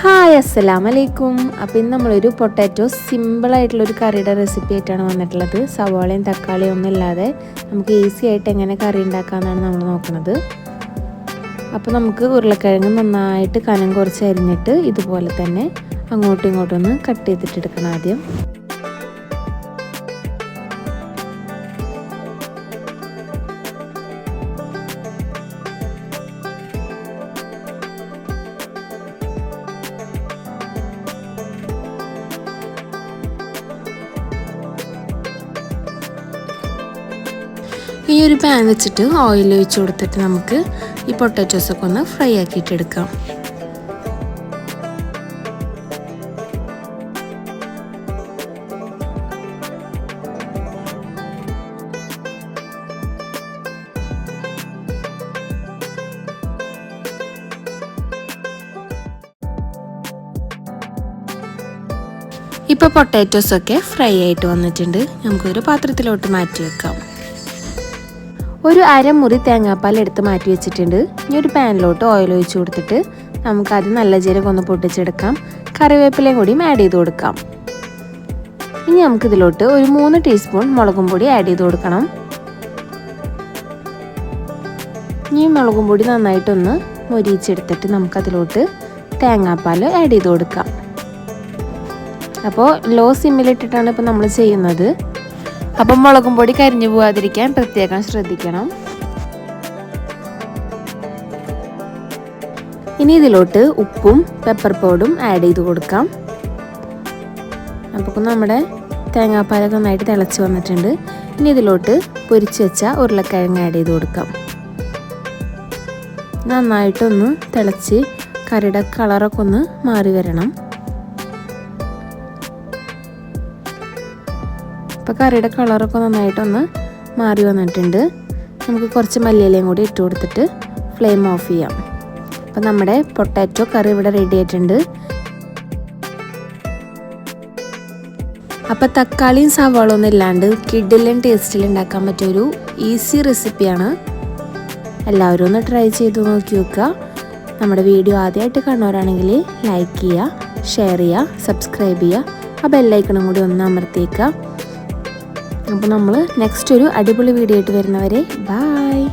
Hi അസ്സലാം വലൈക്കും അപ്പോൾ ഇന്ന് നമ്മളൊരു പൊട്ടാറ്റോ സിമ്പിളായിട്ടുള്ളൊരു കറിയുടെ റെസിപ്പി ആയിട്ടാണ് വന്നിട്ടുള്ളത്. സവാളയും തക്കാളിയും ഒന്നും ഇല്ലാതെ നമുക്ക് ഈസി ആയിട്ട് എങ്ങനെ കറി ഉണ്ടാക്കാമെന്നാണ് നമ്മൾ നോക്കുന്നത്. അപ്പോൾ നമുക്ക് ഉരുളക്കിഴങ്ങ് നന്നായിട്ട് കനം കുറച്ച് അരിഞ്ഞിട്ട് ഇതുപോലെ തന്നെ അങ്ങോട്ടും ഇങ്ങോട്ടും ഒന്ന് കട്ട് ചെയ്തിട്ടെടുക്കണം ആദ്യം. ഈ ഒരു പാൻ വെച്ചിട്ട് ഓയിൽ ഒഴിച്ച് കൊടുത്തിട്ട് നമുക്ക് ഈ പൊട്ടാറ്റോസൊക്കെ ഒന്ന് ഫ്രൈ ആക്കിയിട്ടെടുക്കാം ഇപ്പോൾ പൊട്ടാറ്റോസൊക്കെ ഫ്രൈ ആയിട്ട് വന്നിട്ടുണ്ട്. നമുക്കൊരു പാത്രത്തിലോട്ട് മാറ്റി വെക്കാം. ഒരു അരമുറി തേങ്ങാപ്പാൽ എടുത്ത് മാറ്റി വെച്ചിട്ടുണ്ട്. ഇനി ഒരു പാനിലോട്ട് ഓയിൽ ഒഴിച്ച് കൊടുത്തിട്ട് നമുക്കത് നല്ല ജീരകം ഒന്ന് പൊട്ടിച്ചെടുക്കാം. കറിവേപ്പിലയും കൂടിയും ആഡ് ചെയ്ത് കൊടുക്കാം. ഇനി നമുക്കിതിലോട്ട് ഒരു മൂന്ന് ടീസ്പൂൺ മുളകും പൊടി ആഡ് ചെയ്ത് കൊടുക്കണം. ഇനി മുളകും പൊടി നന്നായിട്ടൊന്ന് മൊരിയിച്ചെടുത്തിട്ട് നമുക്കതിലോട്ട് തേങ്ങാപ്പാൽ ആഡ് ചെയ്ത് കൊടുക്കാം. അപ്പോൾ ലോ സിമ്മിലിട്ടിട്ടാണ് ഇപ്പോൾ നമ്മൾ ചെയ്യുന്നത്. അപ്പം മുളകും പൊടി കരിഞ്ഞു പോകാതിരിക്കാൻ പ്രത്യേകം ശ്രദ്ധിക്കണം. ഇനി ഇതിലോട്ട് ഉപ്പും പെപ്പർ പൗഡും ആഡ് ചെയ്ത് കൊടുക്കാം. അപ്പോൾ നമ്മുടെ തേങ്ങാപ്പാലൊക്കെ നന്നായിട്ട് തിളച്ച് വന്നിട്ടുണ്ട്. ഇനി ഇതിലോട്ട് പൊരിച്ച് വെച്ച ഉരുളക്കിഴങ്ങ് ആഡ് ചെയ്ത് കൊടുക്കാം. നന്നായിട്ടൊന്ന് തിളച്ച് കറിയുടെ കളറൊക്കെ ഒന്ന് മാറി വരണം. ഇപ്പോൾ കറിയുടെ കളറൊക്കെ നന്നായിട്ടൊന്ന് മാറി വന്നിട്ടുണ്ട്. നമുക്ക് കുറച്ച് മല്ലിയിലയും കൂടി ഇട്ട് കൊടുത്തിട്ട് ഫ്ലെയിം ഓഫ് ചെയ്യാം. അപ്പോൾ നമ്മുടെ പൊട്ടാറ്റോ കറി ഇവിടെ റെഡി ആയിട്ടുണ്ട്. അപ്പോൾ തക്കാളിയും സവാളൊന്നും ഇല്ലാണ്ട് കിഡിലും ടേസ്റ്റിൽ ഉണ്ടാക്കാൻ പറ്റിയൊരു ഈസി റെസിപ്പിയാണ് എല്ലാവരും ഒന്ന് ട്രൈ ചെയ്ത് നോക്കി നോക്കുക നമ്മുടെ വീഡിയോ ആദ്യമായിട്ട് കാണുന്നവരാണെങ്കിൽ ലൈക്ക് ചെയ്യുക ഷെയർ ചെയ്യുക സബ്സ്ക്രൈബ് ചെയ്യുക. ആ ബെല്ലൈക്കണും കൂടി ഒന്ന് അമർത്തിയേക്കുക. അപ്പോൾ നമ്മൾ നെക്സ്റ്റ് ഒരു അടിപൊളി വീഡിയോ ആയിട്ട് വരുന്നവരെ ബായ്